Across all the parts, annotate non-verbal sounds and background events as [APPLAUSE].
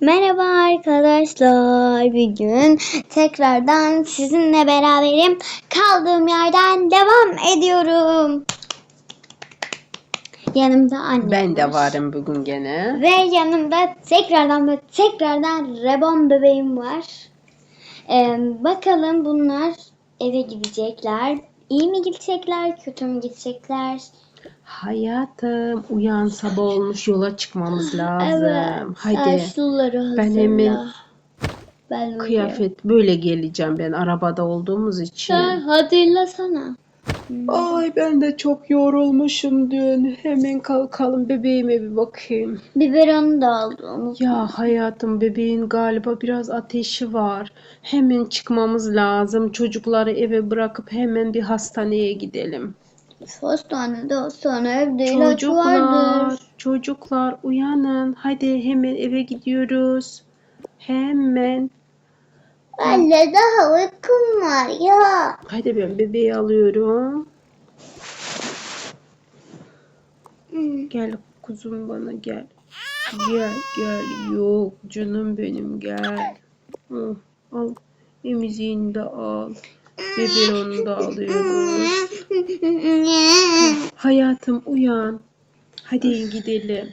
Merhaba arkadaşlar. Bugün tekrardan sizinle beraberim. Kaldığım yerden devam ediyorum. Yanımda annem Ben de var. varım bugün gene. Ve yanımda tekrardan ve tekrardan Rebon bebeğim var. Ee, bakalım bunlar eve gidecekler. İyi mi gidecekler, kötü mü gidecekler? Hayatım uyan sabah olmuş yola çıkmamız lazım. Evet. Haydi. Ay, suları hazırla. Ben hemen Ben kıyafet böyle geleceğim ben arabada olduğumuz için. Sen hatırlasana. Ay ben de çok yorulmuşum dün. Hemen kalkalım bebeğime bir bakayım. Biberonu da aldım. Ya hayatım bebeğin galiba biraz ateşi var. Hemen çıkmamız lazım. Çocukları eve bırakıp hemen bir hastaneye gidelim. Hastanede sonra evde ilaç Çocuklar, vardır. çocuklar uyanın. Hadi hemen eve gidiyoruz. Hemen. Anne daha uykum var ya. Hadi ben bebeği alıyorum. Gel kuzum bana gel. Gel gel. Yok canım benim gel. Al. Emziğini de al. Bebeğini da alıyoruz. Hayatım uyan. Hadi gidelim.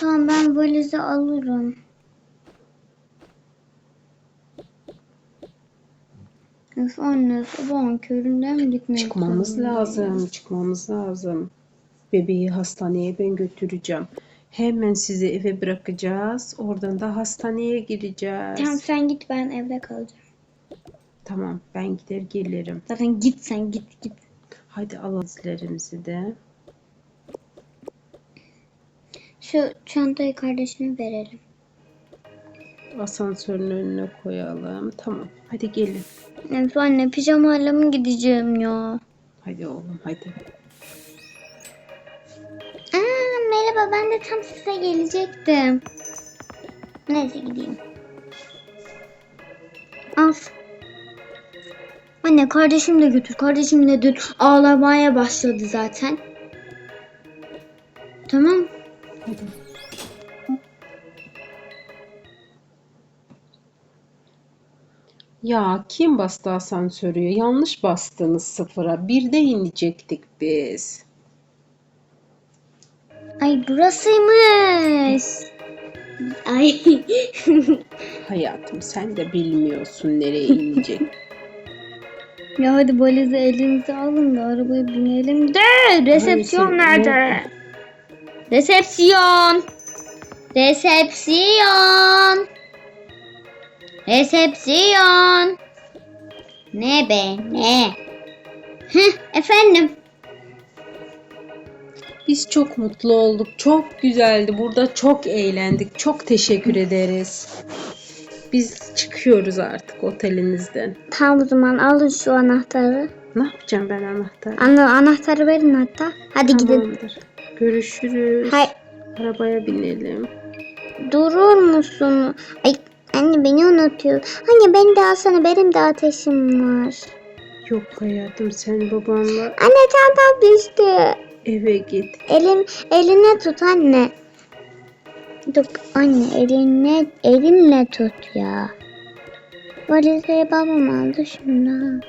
tamam ben valizi alırım. Öf anne sabahın köründe mi gitmek Çıkmamız lazım, çıkmamız lazım. Bebeği hastaneye ben götüreceğim. Hemen sizi eve bırakacağız. Oradan da hastaneye gireceğiz. Tamam sen git ben evde kalacağım. Tamam, ben gider gelirim. Zaten git sen git git. Hadi alalım izlerimizi de. Şu çantayı kardeşime verelim. Asansörün önüne koyalım. Tamam, hadi gelin. Öf anne pijamayla mı gideceğim ya? Hadi oğlum, hadi. Aa, merhaba ben de tam size gelecektim. Neyse gideyim. Af. Anne kardeşim de götür. Kardeşim de dün ağlamaya başladı zaten. Tamam. Hadi. Ya kim bastı asansörü? Yanlış bastınız sıfıra. Birde inecektik biz. Ay burasıymış. Ay. [LAUGHS] Hayatım sen de bilmiyorsun nereye inecek. [LAUGHS] ya hadi valizi elinize alın da arabaya binelim de. Resepsiyon Maalesef nerede? Resepsiyon. Resepsiyon. Resepsiyon. Ne be ne? Heh, efendim. Biz çok mutlu olduk. Çok güzeldi. Burada çok eğlendik. Çok teşekkür ederiz. Biz çıkıyoruz artık otelinizden. Tamam o zaman alın şu anahtarı. Ne yapacağım ben anahtarı? Ana anahtarı verin hatta. Hadi gidin. Tamamdır. Görüşürüz. Hay Arabaya binelim. durur musun? Ay anne beni unutuyor. Anne beni de alsana benim de ateşim var. Yok hayatım sen babanla Anne çantam düştü. eve git. Elin eline tut anne. Dur anne eline elinle tut ya. Valizi babam aldı şunu.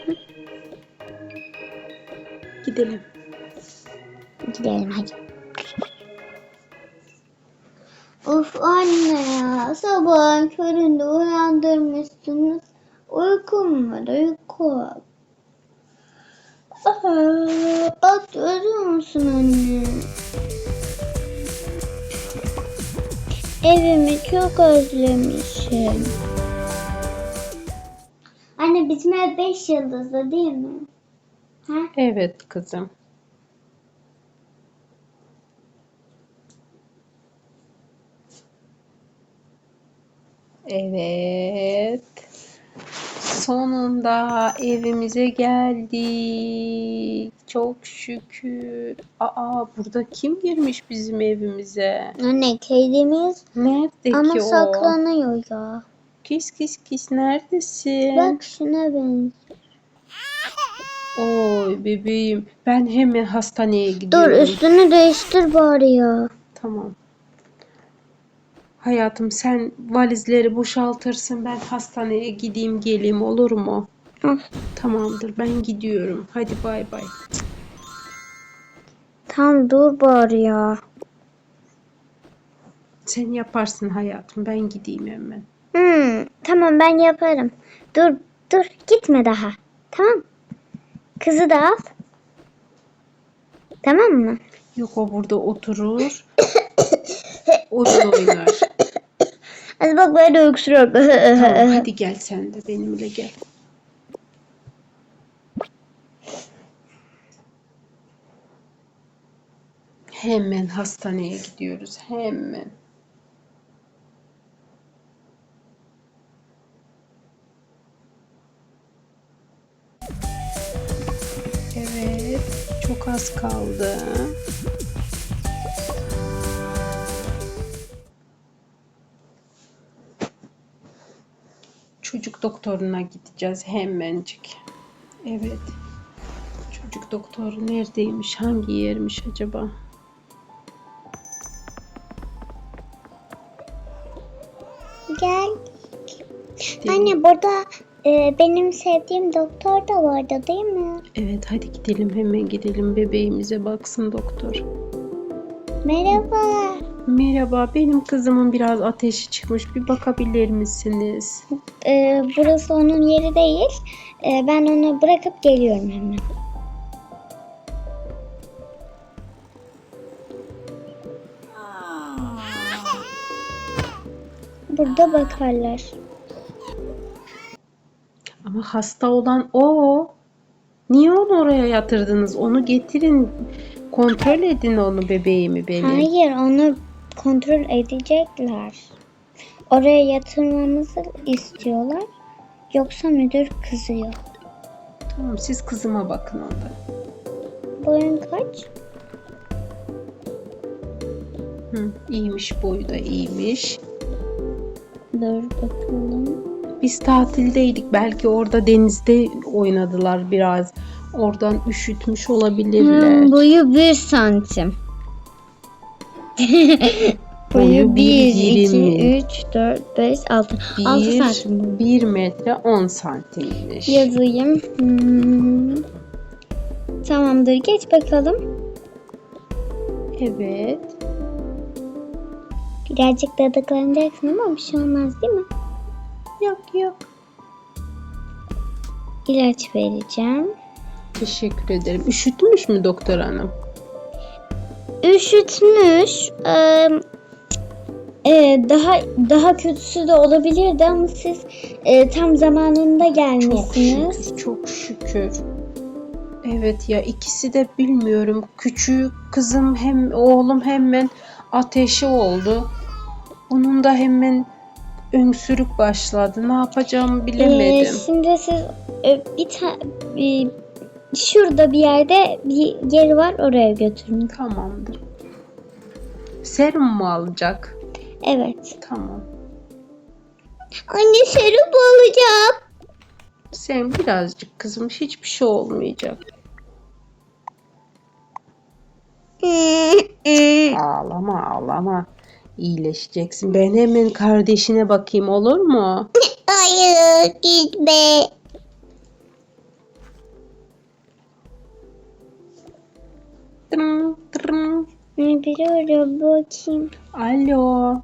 Gidelim. Gidelim hadi. Of anne ya sabahın köründe uyandırmışsınız. Uykum var uykum. Aa, Atıyor musun anne? Evimi çok özlemişim. Anne bizim ev 5 yıldızlı değil mi? Ha? Evet kızım. Evet. Sonunda evimize geldik. Çok şükür. Aa burada kim girmiş bizim evimize? Anne kedimiz Nerede ama ki o? saklanıyor ya. Kis kis kis neredesin? Bak şuna benziyor. Oy bebeğim. Ben hemen hastaneye Dur gidiyorum. üstünü değiştir bari ya. Tamam. Hayatım sen valizleri boşaltırsın ben hastaneye gideyim geleyim olur mu? Tamamdır ben gidiyorum. Hadi bay bay. Tam dur bari ya. Sen yaparsın hayatım ben gideyim hemen. Hmm, tamam ben yaparım. Dur dur gitme daha. Tamam. Kızı da al. Tamam mı? Yok o burada oturur. [COUGHS] oyun oynar. Hadi bak böyle öksürüyor. Tamam hadi gel sen de benimle gel. Hemen hastaneye gidiyoruz. Hemen. Evet, çok az kaldı. Çocuk doktoruna gideceğiz hemencik. Evet. Çocuk doktoru neredeymiş? Hangi yermiş acaba? Burada e, benim sevdiğim doktor da vardı değil mi? Evet hadi gidelim hemen gidelim bebeğimize baksın doktor. Merhaba. Merhaba benim kızımın biraz ateşi çıkmış bir bakabilir misiniz? E, burası onun yeri değil. E, ben onu bırakıp geliyorum hemen. Burada bakarlar. Ama hasta olan o. Niye onu oraya yatırdınız? Onu getirin. Kontrol edin onu bebeğimi benim. Hayır, onu kontrol edecekler. Oraya yatırmamızı istiyorlar. Yoksa müdür kızıyor. Tamam siz kızıma bakın onda. Boyun kaç? Hı, iyiymiş boyu da iyiymiş. Dur bakalım. Biz tatildeydik. Belki orada denizde oynadılar biraz. Oradan üşütmüş olabilirler. Hmm, boyu 1 santim. [LAUGHS] boyu 1, 2, 1.20. 3, 4, 5, 6. 6 santim. boyu. 1 metre 10 santimmiş. Yazayım. Hmm. Tamamdır. Geç bakalım. Evet. Birazcık dadıklanacaksın ama bir şey olmaz değil mi? Yok yok. İlaç vereceğim. Teşekkür ederim. Üşütmüş mü doktor hanım? üşütmüş. Eee, e, daha daha kötüsü de olabilirdi ama siz e, tam zamanında Çok gelmişsiniz. şükür, çok şükür. Evet ya ikisi de bilmiyorum. Küçük kızım hem oğlum hemen ateşi oldu. Onun da hemen öksürük başladı. Ne yapacağımı Ee, bilemedim. şimdi siz e, bir ta- bir- şurada bir yerde bir yer var oraya götürün. Tamamdır. Serum mu alacak? Evet. Tamam. Anne serum alacağım. Sen birazcık kızım hiçbir şey olmayacak. [LAUGHS] Ağlama ağlama. İyileşeceksin. Ben hemen kardeşine bakayım olur mu? Hayır gitme. Tırın, tırın. Biri arıyor bakayım. Alo.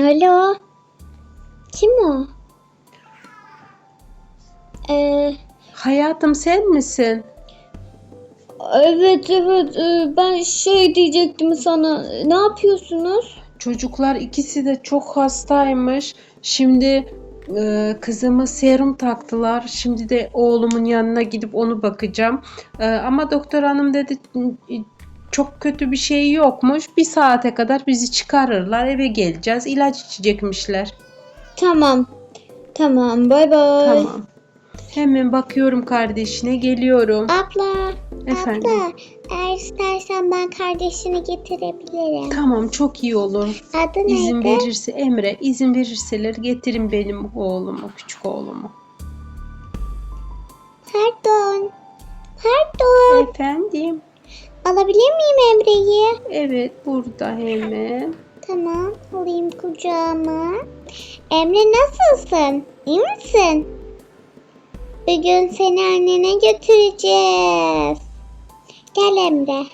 Alo. Kim o? Ee, Hayatım sen misin? evet evet ee, ben şey diyecektim sana. Ne yapıyorsunuz? Çocuklar ikisi de çok hastaymış. Şimdi e, kızıma serum taktılar. Şimdi de oğlumun yanına gidip onu bakacağım. E, ama doktor hanım dedi çok kötü bir şey yokmuş. Bir saate kadar bizi çıkarırlar. Eve geleceğiz. İlaç içecekmişler. Tamam. Tamam bay bay. Tamam. Hemen bakıyorum kardeşine geliyorum. Abla. Efendim. Abla eğer istersen ben kardeşini getirebilirim. Tamam çok iyi olur. Adı İzin neydi? verirse Emre izin verirseler getirin benim oğlumu, küçük oğlumu. Pardon. Pardon. Efendim. Alabilir miyim Emre'yi? Evet burada hemen. tamam. Alayım kucağıma. Emre nasılsın? İyi misin? Bugün seni annene götüreceğiz. Gel Emre.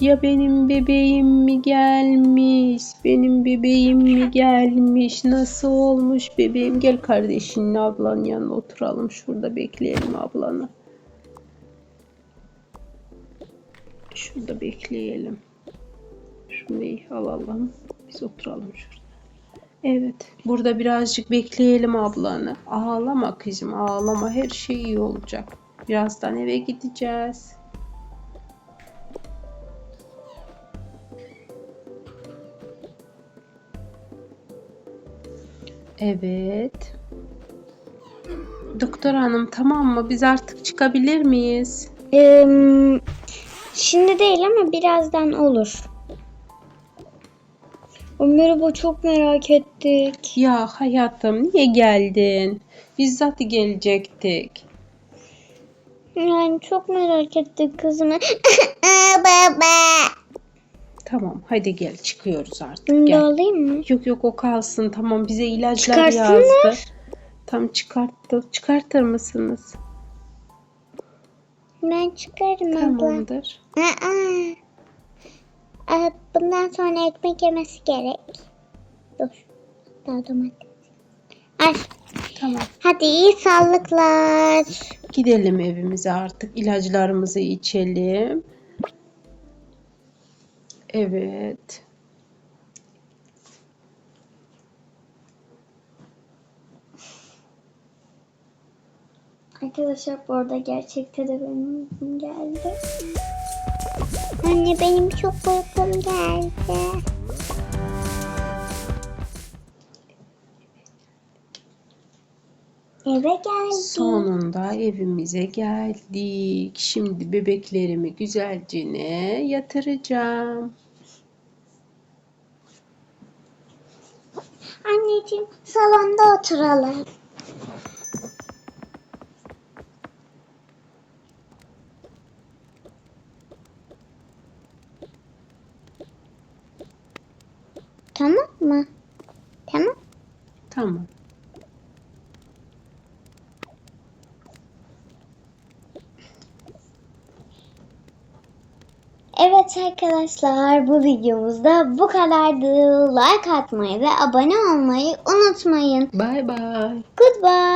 Ya benim bebeğim mi gelmiş? Benim bebeğim mi gelmiş? Nasıl olmuş bebeğim? Gel kardeşinle ablanın yanına oturalım. Şurada bekleyelim ablanı. Şurada bekleyelim. Şunu alalım. Biz oturalım şurada. Evet. Burada birazcık bekleyelim ablanı. Ağlama kızım ağlama. Her şey iyi olacak. Birazdan eve gideceğiz. Evet. Doktor hanım tamam mı? Biz artık çıkabilir miyiz? Ee, şimdi değil ama birazdan olur. Merhaba çok merak ettik. Ya hayatım niye geldin? Biz zaten gelecektik. Yani çok merak ettik kızımı. Baba. [LAUGHS] Tamam hadi gel çıkıyoruz artık Bunu da gel. alayım mı? Yok yok o kalsın tamam bize ilaçlar Çıkarsınlar. yazdı. Tam çıkarttı. Çıkartır mısınız? Ben çıkarım abla. Tamamdır. Aa. Aa, Bundan sonra ekmek yemesi gerek. Dur. Daha domates. Ay. Tamam. Hadi iyi sağlıklar. Gidelim evimize artık. ilaçlarımızı içelim. Evet. Arkadaşlar bu arada gerçekte de benim geldi. Anne benim çok uykum geldi. Eve geldim. Sonunda evimize geldik. Şimdi bebeklerimi güzelce yatıracağım. Anneciğim salonda oturalım. Tamam mı? Tamam. Tamam. Evet arkadaşlar bu videomuzda bu kadardı. Like atmayı ve abone olmayı unutmayın. Bye bye. Goodbye.